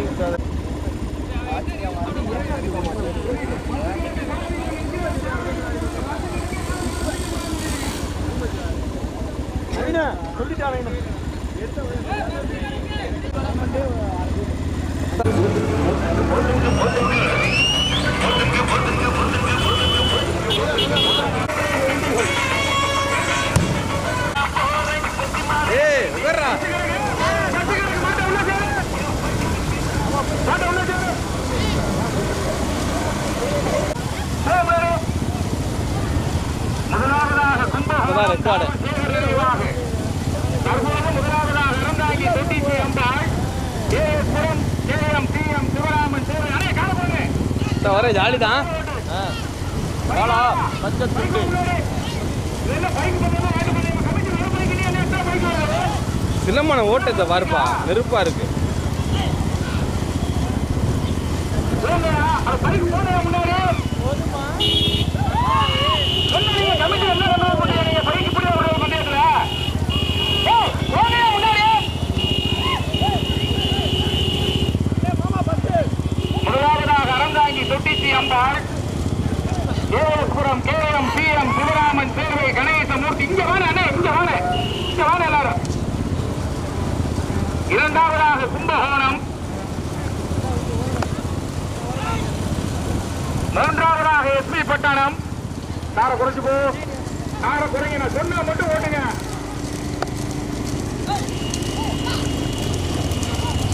சொல்லிட்டாங்க கால போங்க வர ஜாலி தான் ஓட்டத்தை பாருப்பா நெருப்பா இருக்கு. முதலாவதாக அம்பாள் ஏஎஸ்புரம் கேஎம் சிஎம் சிவராமன் சேர்வை கணேசமூர்த்தி இங்க வாங்க அண்ணே இங்க வாங்க. இங்க வாங்க எல்லாரும். இரண்டாவதாக கும்பகோணம். மூன்றாவதாக எஸ்பி பட்டணம். காரை குறைச்சு போ. காரை குறைங்க நான் சொன்னா மட்டும் ஓட்டுங்க.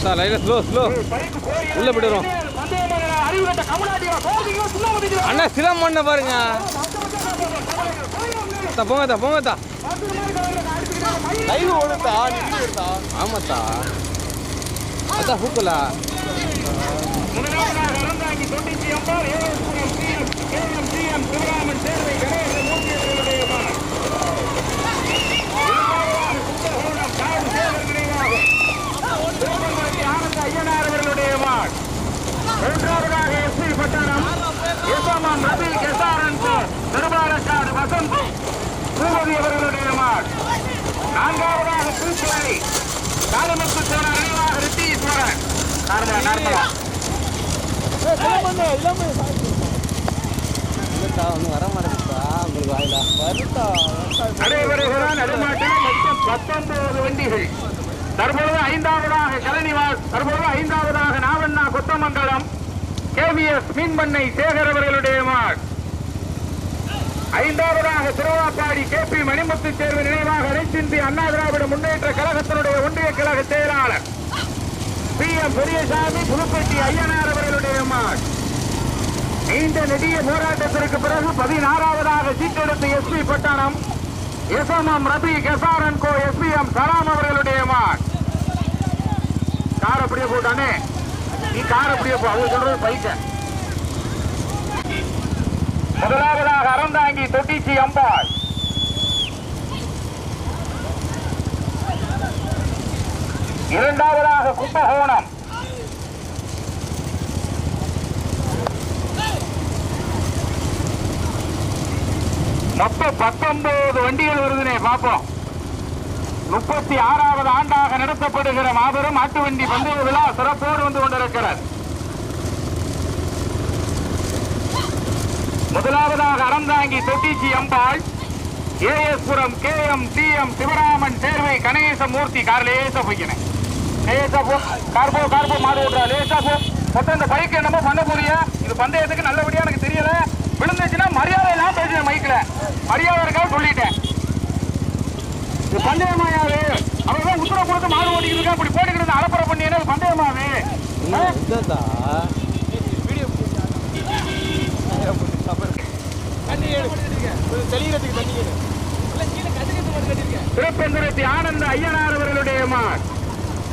சார் லைனா ஸ்லோ ஸ்லோ. உள்ள போயிடுறோம். அண்ணா சிலம்பண்ண பாருங்க. தா போங்க தா போங்க தா. லைவ் ஓடுதா? ஆமாத்தா. அதான் ஹூக்கலா Aranthangi Thottichi Ambal ASPuram CM KM CM Sivaraman Servai Ganesa Moorthy அவர்களுடைய மகன். இரண்டாவதாக கும்பகோணம் காடு சேவர் நினைவாக திருமங்கலத்தி ஆனந்த ஐயனார் அவர்களுடைய மகன். மூன்றாவதாக எஸ்பி பட்டணம் எஸ்எம்எம் ரவி கெசாரன் திருபாலக்காடு வசந்த். பூபதி அவர்களுடைய மகன். நான்காவதாக பூச்சுவை காலமுத்து சோழர் நினைவாக ரித்தீஸ்வரன் நார்மலா நார்மலா இல்லைக்கா ஒன்றும் வர மாட்டேங்குதா உங்களுக்கு வாயிலா? வருதா நடைபெறுகிற நடுமாட்டில் மொத்தம் பத்தொன்பது வண்டிகள். தற்பொழுது ஐந்தாவதாக கலனிவாஸ் தற்பொழுது ஐந்தாவதாக நாவண்ணா கொத்தமங்கலம். கேவிஎஸ் மீன்பண்ணை சேகர் அவர்களுடைய மாட். ஐந்தாவதாக திருவாப்பாடி கே பி மணிமுத்து தேர்வு நினைவாக அனைத்திந்திய அண்ணா திராவிட முன்னேற்ற கழகத்தினுடைய ஒன்றிய கழக செயலாளர். பி எம் பெரியசாமி புதுப்பட்டி ஐயனார் அவர்களுடைய மாட். நீண்ட நெடிய போராட்டத்திற்கு பிறகு பதினாறாவதாக சீட்டெடுத்த எஸ்பி பட்டணம் எஸ்எம்எம் ரபி கெசாரன் கோ எம் சலாம் அவர்களுடைய மான் கார் போட்டானே நீ கார் அப்படியே போ. அவங்க சொல்றது பைக்க முதலாவதாக அறந்தாங்கி தொட்டிச்சி அம்பாள். இரண்டாவதாக கும்பகோணம். மொத்தம் பத்தொன்பது வண்டிகள் வருதுனே பார்ப்போம் முப்பத்தி ஆறாவது ஆண்டாக நடத்தப்படுகிற மாபெரும் மாட்டு வண்டி பந்தய விழா சிறப்போடு வந்து கொண்டிருக்கிறார் முதலாவதாக Aranthangi Thottichi Ambal ASPuram K M D M Sivaraman Servai Ganesamoorthy car லேசா போய்க்கினேன். லேசா போ கார்போ கார்போ மாடு விடுறா லேசா போ. மொத்தம் இந்த பைக் என்னமோ பண்ண போறிய? இது பந்தயத்துக்கு நல்லபடியா எனக்கு தெரியல. விழுந்துச்சுன்னா மரியாதை எல்லாம் பேசுறேன் மைக்கில் மரியாதை இருக்கான்னு சொல்லிட்டேன். பந்தயமாயாவே அவங்க தான் உத்தரவு கொடுத்து மாடு ஓட்டிக்கிட்டு இருக்கா இப்படி போட்டுக்கிட்டு அலப்பறை பண்ணி என்ன பந்தயமாவே திருப்பெந்துரத்தி ஆனந்த ஐயனார் அவர்களுடைய மாட்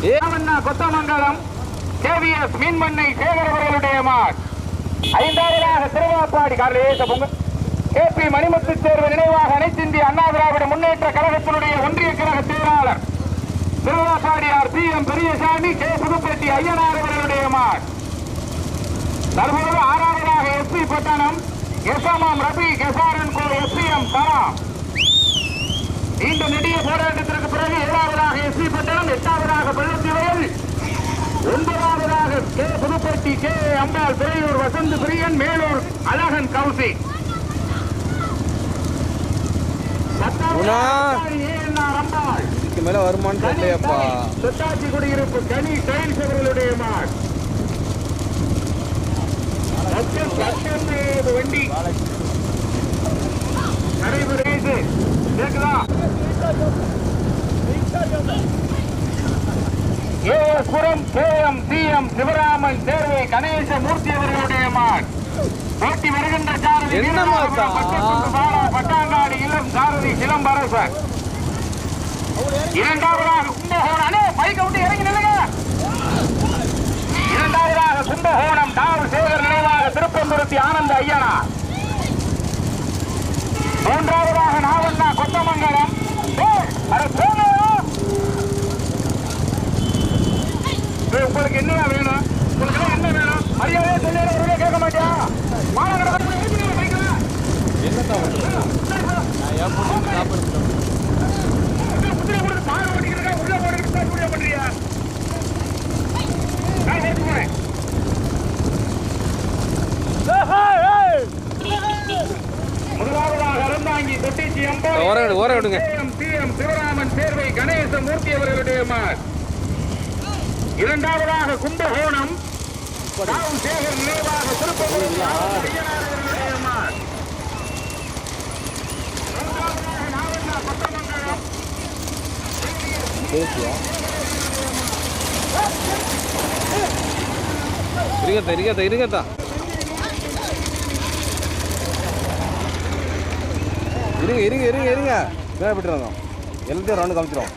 ஏ ராமண்ணா கொத்தமங்கலம் கேவிஎஸ் மீன்மண்ணை சேகர் அவர்களுடைய மாட் ஐந்தாவதாக திருவாப்பாடி காலையேச பொங்க கே பி மணிமுத்து தேர்வு நினைவாக அனைத்திந்திய அண்ணா திராவிட முன்னேற்ற கழகத்தினுடைய ஒன்றிய கழக செயலாளர் Thiruvachariyar P M Periyasamy K Pudupatti Ayyanar அவர்களுடைய மாட் தற்போது ஆறாவதாக எஸ்பி பட்டணம் எஸ்எம்எம் ரபி கெசாரன் கோ எஸ்பிஎம் தரம் இந்த நெடிய போராட்டத்திற்கு பிறகு ஏழாவதாக எஸ்பி பட்டணம் எட்டாவதாக பள்ளத்திவயல் ஒன்பதாவதாக கே புதுப்பட்டி கே அம்பாள் துறையூர் வசந்த் பிரியன் மேலூர் அழகன் கவுசி குணா. இதுக்கு மேல வருமானு தெரியலையாப்பா சொத்தாச்சி குடியிருப்பு கனி டைல்ஸ் அவர்களுடைய மாட் லட்சம் லட்சம் வண்டி? நடைபெறுகிறது கேக்குதா? M KM CM Sivaraman Servai Ganesamoorthy அவர்களுடைய மாட் போட்டி வருகின்ற சாரதி பட்டாங்காடி இளம் சாரதி சிலம்பரசன். இரண்டாவதாக கும்பகோணம். பைக்கை விட்டு இறங்கி நில்லுங்க. இரண்டாவதாக கும்பகோணம். டாவு சேகர் நினைவாக திருப்பந்துருத்தி ஆனந்த ஐயனா. மூன்றாவதாக நாவண்ணா கொத்தமங்கலம் ஏய், அட போங்க. ஏய், உங்களுக்கு என்னையா வேணும் உங்களுக்கு எல்லாம் என்ன வேணும் மரியாதையா சொல்லி ஒருவே கேட்க மாட்டியா மாநகர பைக்கில் என்னத்தான் பண்றது நான் ஏன் போட்டு சாப்பிடுறேன் குதிரை கொடுத்து பால் ஓட்டிக்கிறதா உள்ள ஓடிக்கிட்டு தான் கூடிய பண்றியா நான் ஏற்றி போறேன் முதலாவதாக அறந்தாங்கி தொட்டிச்சி ஓரம் விடு, ஓரம் விடுங்க. சிஎம் சிவராமன் சேர்வை கணேசமூர்த்தி அவர்களுடைய மார் இரண்டாவதாக கும்பகோணம் ராவ் சேகர் நினைவாக திருப்பதி அவர்களுடைய மார் மூன்றாவதாக நாவண்ணா கொத்தமங்கலம் பேசியா இருங்கத்தா இருங்கத்தா இருக்கத்தா இருங்க இருங்க இருங்க இருங்க வேலை விட்டுறோம் எல்லாத்தையும் ரவுண்டு காமிச்சிடும்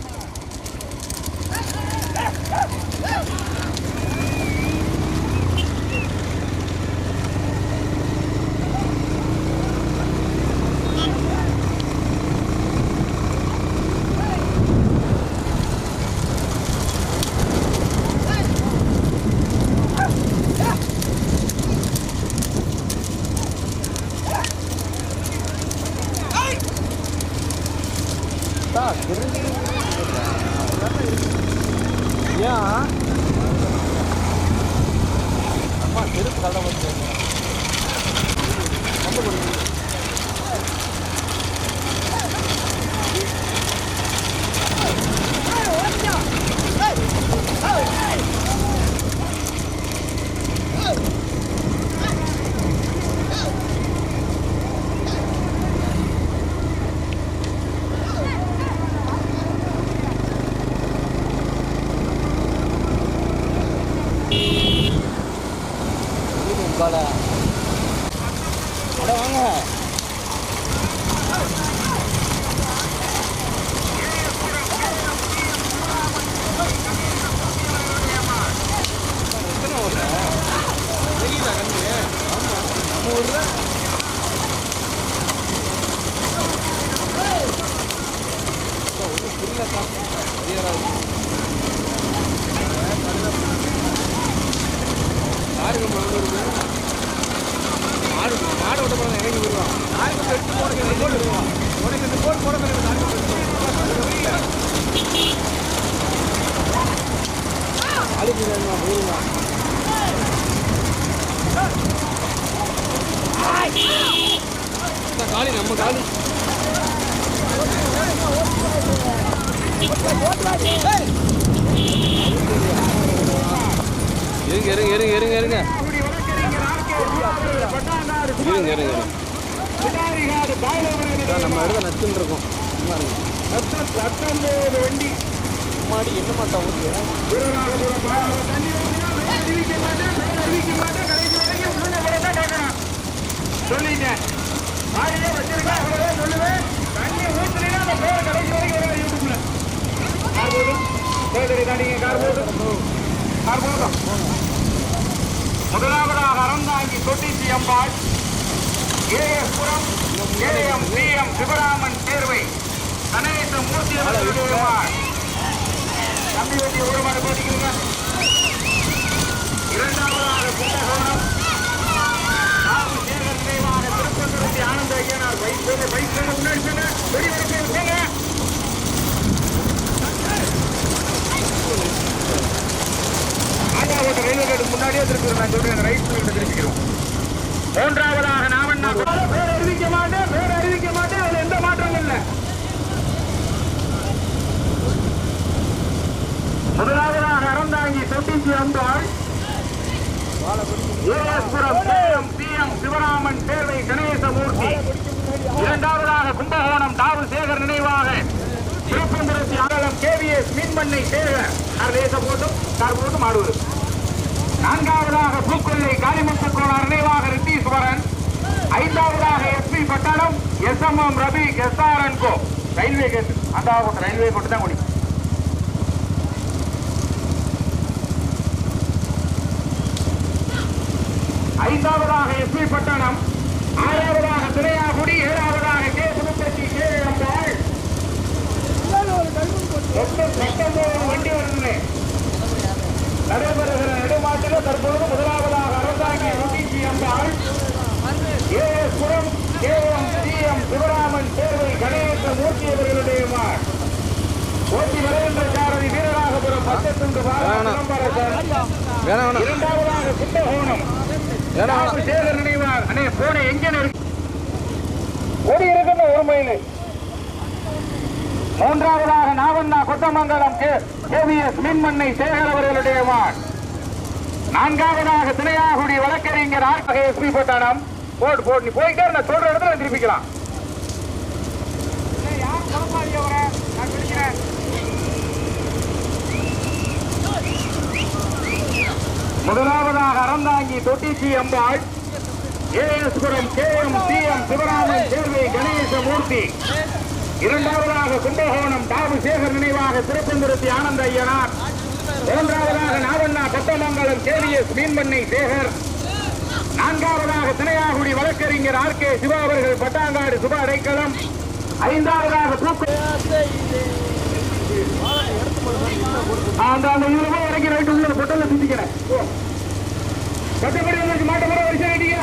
முதலாவதாக Aranthangi Thottichi Ambal. ASPuram AM C M. Sivaraman Servai Ganesa Moorthy அவர்கள் தம்பி வெட்டி ஒரு மாடு போட்டிக்கிறீங்க. இரண்டாவதாக கும்பகோணம். ராகு சேகர் நினைவாக திருப்பந்துருத்தி ஆனந்த ஐயனார். பைக் போங்க பைக் போங்க முன்னாடி போங்க வெடி போங்க கேட் ரயில்வே கேட் முன்னாடியே திருப்பி நான் சொல்றேன் ரைட் சைடு திருப்பிக்கிறோம் மூன்றாவதாக நாம பேர் அறிவிக்க மாட்டேன் பேர் அறிவிக்க மாட்டேன். அதுல எந்த மாற்றமும் இல்லை. முதலாவதாக அறந்தாங்கி தொட்டிச்சி அம்பாள் ஏஎஸ்புரம் சிஎம் சிவராமன் சேர்வை கணேசமூர்த்தி. இரண்டாவதாக கும்பகோணம் தாவு சேகர் நினைவாக. திருப்பந்திரத்தி அகலம் கேவிஎஸ் மீன்மண்ணை சேகர். கார் லேச போட்டும் கார் போட்டும் ஆடுவது. நான்காவதாக பூக்கொல்லை காளிமுத்து கோளார் நினைவாக ரித்தீஸ்வரன் ஐந்தாவதாக SP Pattalam S M M Ravi என் கோ. ரயில்வே கேட் அந்த ரயில்வே கொண்டு தான் குடி ஐந்தாவதாக எஸ்பி பட்டணம் ஆறாவதாக திரையாகுடி ஏழாவதாக கே புதுப்பட்டி கே வண்டி வருது நடைபெறுகிறது. நெடுமாட்டில் தற்பொழுது முதலாவதாக அரசாங்கி ருடிஜி Ambal A S Puram K M C M Sivaraman Servai Ganesa Moorthy அவர்களுடைய மார். ஓட்டி வருகின்ற சாரதி வீரராகபுரம் வேணாம். இரண்டாவதாக கும்பகோணம் சேகர் நினைவார். அண்ணே போன எங்க இருக்கு ஓடி இருக்கின்ற ஒரு மைல் மூன்றாவதாக நாவண்ணா கொத்தமங்கலம் கேவிஎஸ் மின்மண்ணை சேகர் அவர்களுடைய மான் நான்காவதாக திரையாகுடி வழக்கறிஞர் ஆர் எஸ்பி போட்டானம். போட்டு போட்டு நீ போயிட்டே நான் சொல்ற இடத்துல திருப்பிக்கலாம் முதலாவதாக Aranthangi Thottichi Ambal ASPuram K M C M Sivaraman Servai Ganesamoorthy. இரண்டாவதாக கும்பகோணம் டாபு சேகர் நினைவாக திருப்பந்துருத்தி ஆனந்த ஐயனார். மூன்றாவதாக நாவண்ணா கொத்தமங்கலம் கேவிஎஸ் மீன்மண்ணை சேகர். நான்காவதாக திணையாகுடி வழக்கறிஞர் ஆர் கே சிவா அவர்கள் பட்டாங்காடு சுபா அடைக்கலம். ஐந்தாவதாக தூக்கு அந்த அந்த இருபது வரைக்கும் ரைட்டு உள்ள பொட்டல சுத்திக்கிறேன் பட்டப்படி உங்களுக்கு மாட்ட முறை வரிசை கட்டிங்க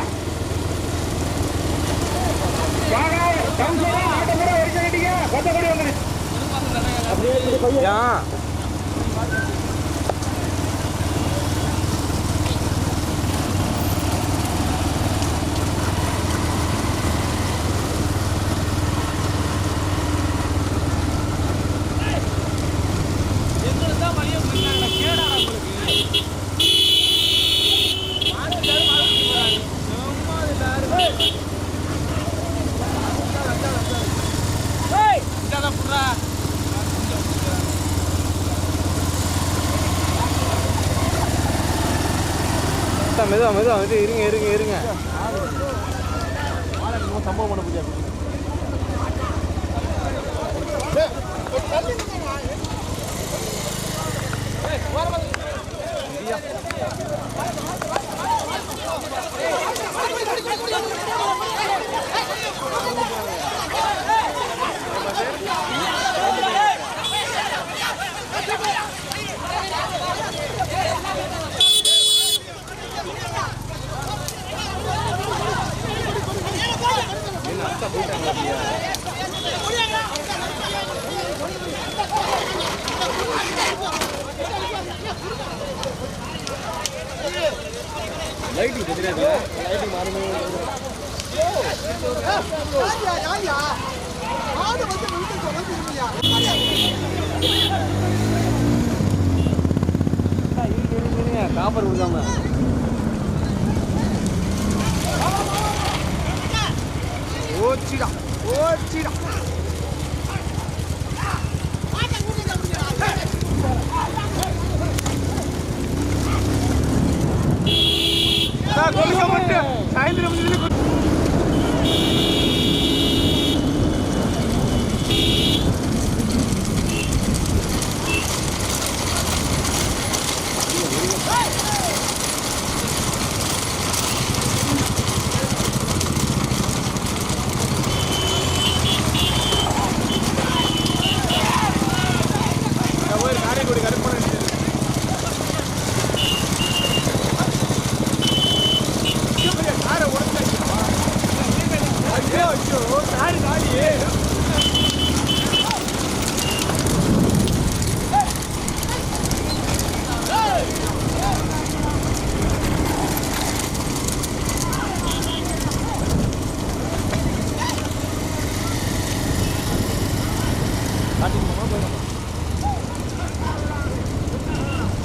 வாங்க கவுன்சிலரா மாட்ட முறை வரிசை கட்டிங்க பட்டப்படி வந்துருச்சு ஏன் மெதுவா மெதுவா இருங்க இருங்க இருங்க. காப்பர் கொடுக்காம ஓச்சிடா ஓச்சிடா. கொடுக்க மாட்டேன்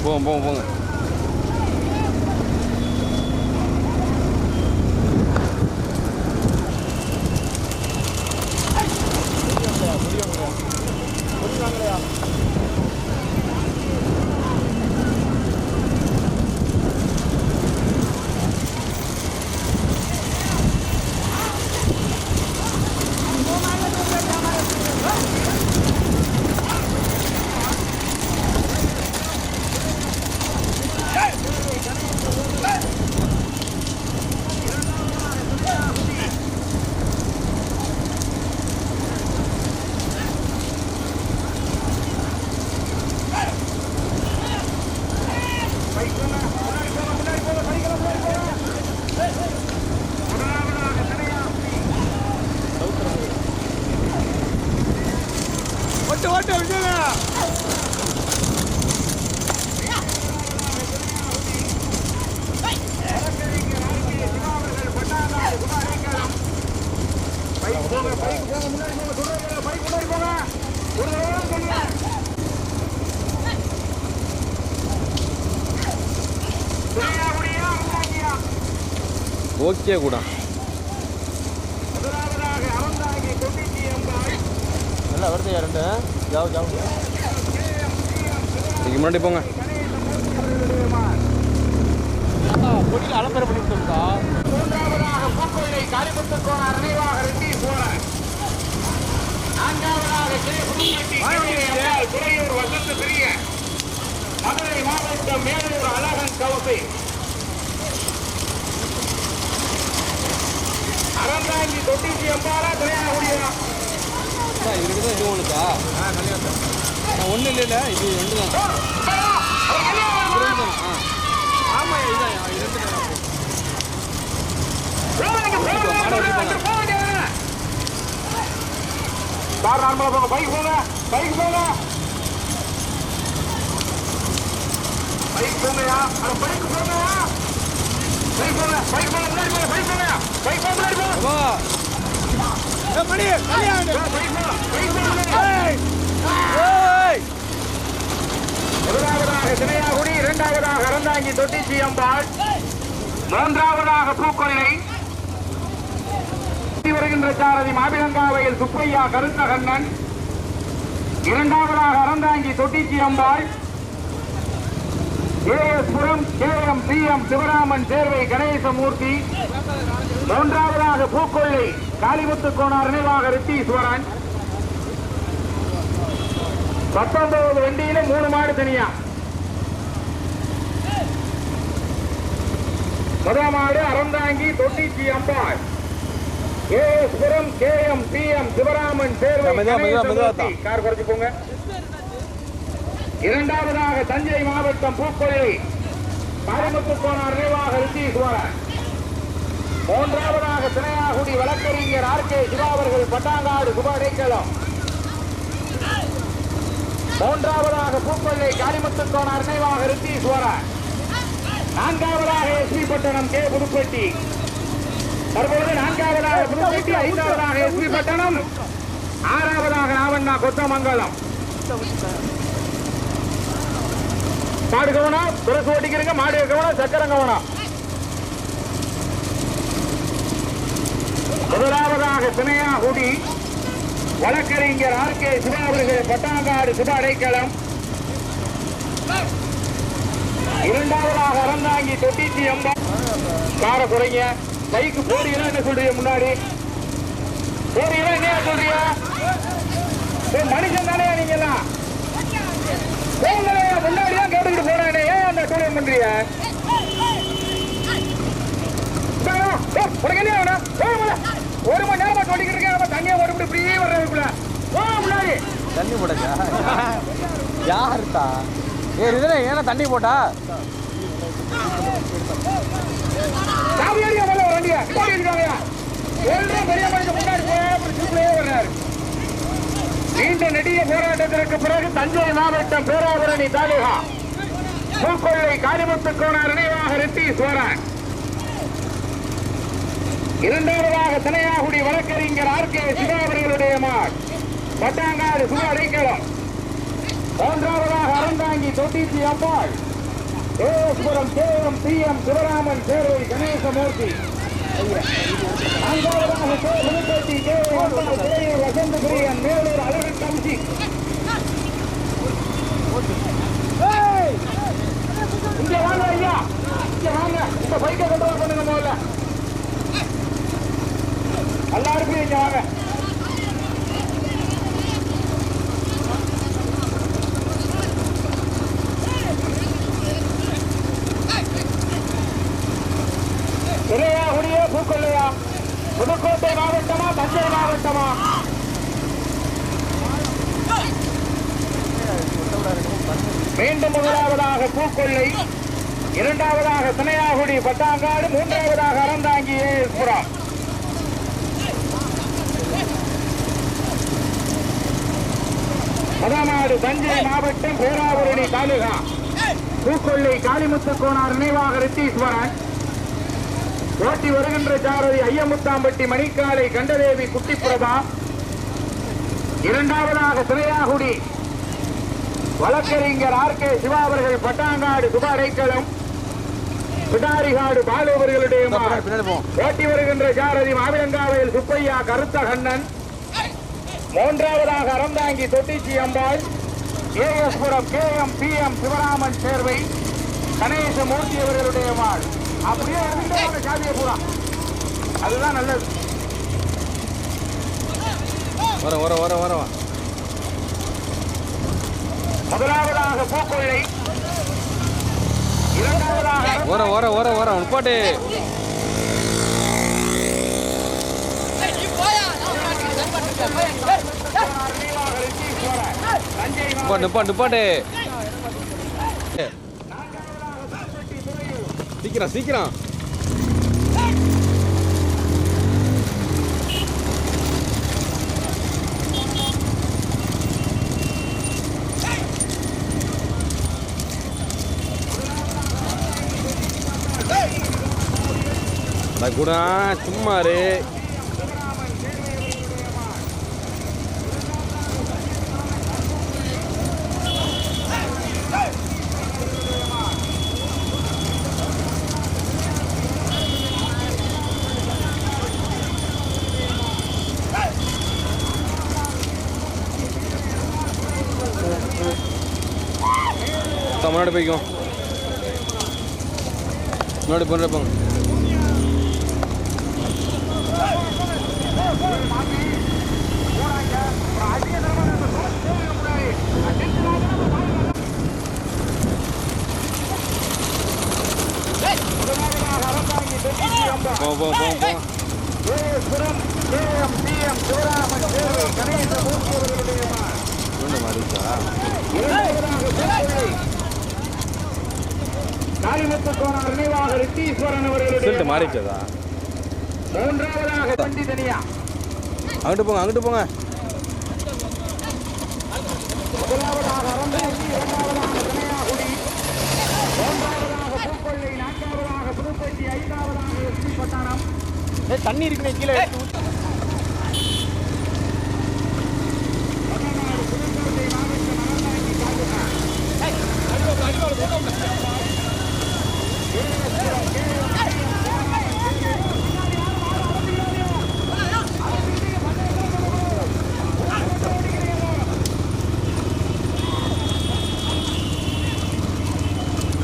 Bom, bom, bom. ஓகே கூடாது நல்லா வருது ரெண்டு ஜாவு ஜாவு. இதுக்கு முன்னாடி போங்க. பொடியில் அலப்பறை பண்ணிவிட்டோம்க்கா மூன்றாவதாக பூக்கொள்ளை காளிமுத்துக்கோண நினைவாக ரெட்டி சோழன் நான்காவதாக துறையூர் வசந்த மதுரை மாவட்டம் மேலூர் அழகன் கவுசை அறந்தாங்கி தொட்டிச்சி அம்பாலா துறையாகுடியா இதுக்கு தான் இது ஒன்றுக்கா ஒன்றும் இல்லை இல்லை இது ரெண்டு தான் ஆ ஆமாம் இதுதான் இது ரெண்டு தான் கார் நார்மலா போங்க பைக் போங்க பைக் போங்க பைக் போங்கயா அந்த பைக் போங்கயா பைக் போங்க பைக் போங்க முன்னாடி போங்க பைக் போங்க பைக் போங்க முன்னாடி போங்க வா ஏ மணி பைக் போங்க பைக் போங்க ஏய் ஏய் முதலாவதாக இரண்டாவதாக அறந்தாங்கி தொட்டிச்சி அம்பாள் மூன்றாவதாக பூக்கொல்லை சுற்றி வருகின்ற சாரதி மாபிளங்காவையில் சுப்பையா கருத்தகண்ணன் இரண்டாவதாக அறந்தாங்கி தொட்டிச்சி அம்பாள் ஏஎஸ்புரம் கேஎம் சிஎம் சிவராமன் சேர்வை கணேசமூர்த்தி. மூன்றாவதாக பூக்கொள்ளை காளிமுத்து கோனார் நினைவாக ரித்தீஸ்வரன். பத்தொன்பது வண்டியில மூணு மாடு தனியா. முதல் மாடு அறந்தாங்கி தொட்டிச்சி அம்பாள். ஏஎஸ்புரம் கேஎம் சிஎம் சிவராமன் சேர்வை மெதுவா, மெதுவா, மெதுவா கணேசமூர்த்தி. கார் குறைச்சு போங்க. இரண்டாவதாக தஞ்சை மாவட்டம் பூக்கொள்ளை காளிமுத்து போனார் நிறைவாக ரித்தீஸ்வரன் மூன்றாவதாக திணையாகுடி வழக்கறிஞர் ஆர் கே சிவா அவர்கள் பட்டாங்காடு சுபடைக்கலம் மூன்றாவதாக பூக்கொள்ளை காளிமுத்து கோனார் நினைவாக ரித்தீஸ்வரன் நான்காவதாக எஸ்பி பட்டணம் கே புதுப்பட்டி. தற்போது நான்காவதாக புதுப்பட்டி ஐந்தாவதாக எஸ்பி பட்டணம். ஆறாவதாக நாவண்ணா கொத்தமங்கலம். மாடு கவனம் பிரசு ஓட்டிக்கிறீங்க மாடு கவனம் சக்கரம் கவனம் முதலாவதாக திணையாகுடி வழக்கறிஞர் ஆர் கே சிவா அவர்கள் பட்டாங்காடு சுப அடைக்கலம். இரண்டாவதாக அறந்தாங்கி தொட்டிச்சி அம்பா கார குறைங்க. பைக்கு போறீங்களா என்ன சொல்றீங்க முன்னாடி? போறீங்களா என்ன சொல்றீங்க? மனுஷன் தானே நீங்க எல்லாம்? அந்த டூரியம் பண்றீங்க இந்தாங்க, போ, உனக்கு என்ன வேணும்? ஒரு மணி நேரமா சொல்லிக்கிட்டு இருக்கேன். தண்ணியை வர்றதுக்குள்ள போ முன்னாடி. தண்ணி போட்டா யாருக்கா ஏ இதுல ஏன்னா தண்ணி போட்டா? அடிக்க வரல ஒரு வண்டியை. முன்னாடி இருக்காங்க ஏழு பெரிய மனுஷன் முன்னாடி போய் வர்றாரு. நீண்ட நெடிய போராட்டத்திற்கு பிறகு தஞ்சை மாவட்டம் பேராபரணி தாலுகா. பூக்கொள்ளை காரிமுத்து கோனார் நினைவாக ரித்தீஸ்வரன் இரண்டாவதாக திணையாகுடி வழக்கறிஞர் ஆர் கே சிவா மாட் பட்டாங்காடு சுவ அடைக்கலம். மூன்றாவதாக அறந்தாங்கி தொட்டிச்சி அம்பாள் ஏஎஸ்புரம் சி எம் சிவராமன் சேர்வை கணேசமூர்த்தி. நான்காவதாக கே புதுப்பேட்டி கே தேயூர் வசந்த பிரியன் மேலூர் அழகு கமிட்டி ஏய்! இங்க வாங்க ஐயா. இங்க வாங்க. இந்த பைக்கை கண்ட்ரோல் பண்ணுங்க முதல்ல எல்லாருக்கும் இங்க வாங்க. முதலாவதாக பூக்கொள்ளை இரண்டாவதாக திணையாகுடி பட்டாங்காடு மூன்றாவதாக அறந்தாங்கி ஏஎஸ்புரம் மதநாடு தஞ்சை மாவட்டம் பேராவூரணி தாலுகா. பூக்கொள்ளை காளிமுத்து கோனார் நினைவாக ரித்தீஸ்வரன். ஓட்டி வருகின்ற சாரதி ஐயமுத்தாம்பட்டி மணிக்காலை கண்டதேவி குட்டிப்பிரதா. இரண்டாவதாக சிறையாகுடி வழக்கறிஞர் ஆர் கே சிவா அவர்கள் பட்டாங்காடு சுபாரைக்களம் பிடாரிகாடு பாலு அவர்களுடைய ஓட்டி வருகின்ற சாரதி மாவிலங்காவையில் சுப்பையா கருத்த கண்ணன் மூன்றாவதாக Aranthangi Thottichi Ambal. AS Puram K M P M Sivaraman Servai. Ganesamoorthy அவர்களுடைய மாள் அப்படியே இருந்துட்டே சாதியை பூரா. அதுதான் நல்லது. வர வர வர வர வா. முதலாவதாக பூக்கொள்ளை இரண்டாவதாக வர வர வர வர உட்பாட்டு சீக்கிரம் சீக்கிரம். அட குணா சும்மா முன்னாடி போய்க்கும் முன்னாடி போன்ற போங்க போ போ போ போ AS Puram K M P M Sivaraman Servai Ganesamoorthy அவர்களுடைய மாள் ரெண்டு மாறிச்சா காளிமுத்து கோணம் நினைவாக ரித்தீஸ்வரன் அவர்களுடைய ரிசல்ட் மாறிச்சதா மூன்றாவதாக அங்கிட்டு போங்க அங்கிட்டு போங்க முதலாவதாக அரந்தாங்கி இரண்டாவதாக தினையாகுடி மூன்றாவதாக பூக்கொள்ளை நான்காவதாக புதுப்பட்டி ஐந்தாவதாக எஸ்பி பட்டணம் தண்ணி இருக்குனே கீழே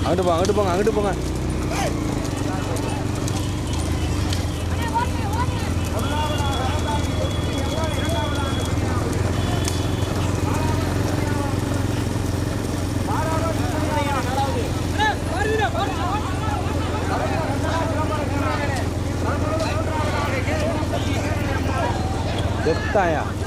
அங்கிட்டு போங்க அங்கிட்டு போங்க அங்கிட்டு போங்க. அங்கிட்டு போங்க செத்தாயா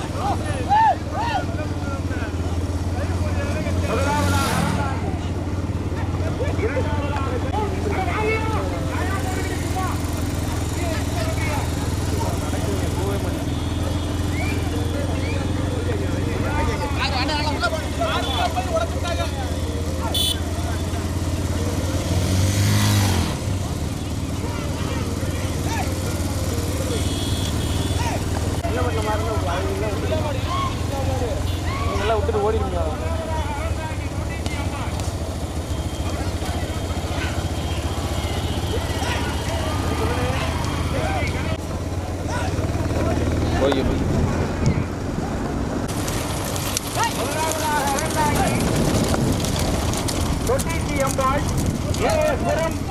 Dharmapuram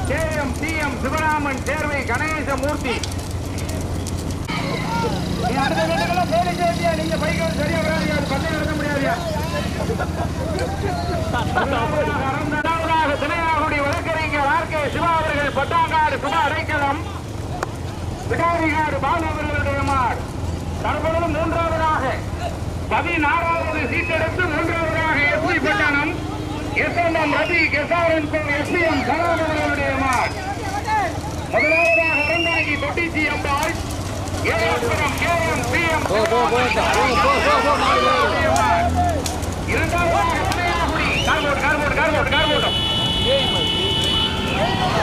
K M D Sivaraman தேர்வை கணேசமூர்த்தி நீ அடுத்த வீட்டுக்கெல்லாம் போலீஸ் ஏற்றியா நீங்க சரியா வராதியா அது பந்தயம் நடத்த முடியாதியா? திணையாகுடி வழக்கறிஞர் ஆர் கே சிவா அவர்கள் பட்டாங்காடு சுபா அடைக்கலம். விடாரிகாடு பாலு அவர்களுடைய தற்பொழுது மூன்றாவதாக பதினாறாவது சீட்டெடுத்து மூன்றாவதாக எஸ் எம் எம் ரவி கெசாரன் எஸ் பி எம் சலாம் அவர்களுடைய மார் முதலாவதாக அறந்தாங்கி தொட்டிச்சி அம்பாள் ஏழாபுரம் கே எம் பி எம் இரண்டாவதாக திணையாகுடி கார்போட் கார்போட் கார்போட் கார்போட்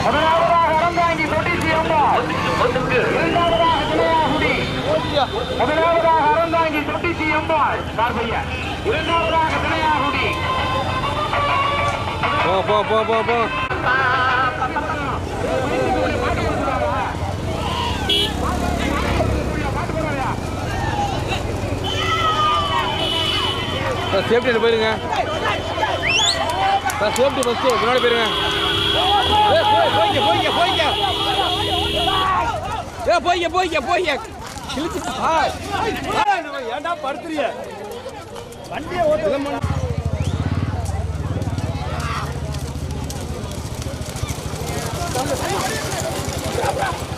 முதலாவதாக அறந்தாங்கி தொட்டிச்சி அம்பாள் இரண்டாவதாக திணையாகுடி முதலாவதாக அறந்தாங்கி தொட்டிச்சி அம்பாள் இரண்டாவதாக திணையாகுடி போ போ போ போ போ. சேஃப்டியில் போயிருங்க. சார் சேஃப்டி ஃபஸ்ட்டு முன்னாடி போயிருங்க. ஏ போய்க்க போய்க்க போய்க்க. ஏ போய்க்க போய்க்க போய்க்க. கிழிச்சு ஏன்டா படுத்துறிய வண்டியை ஓட்டு Então, vamos, vamos.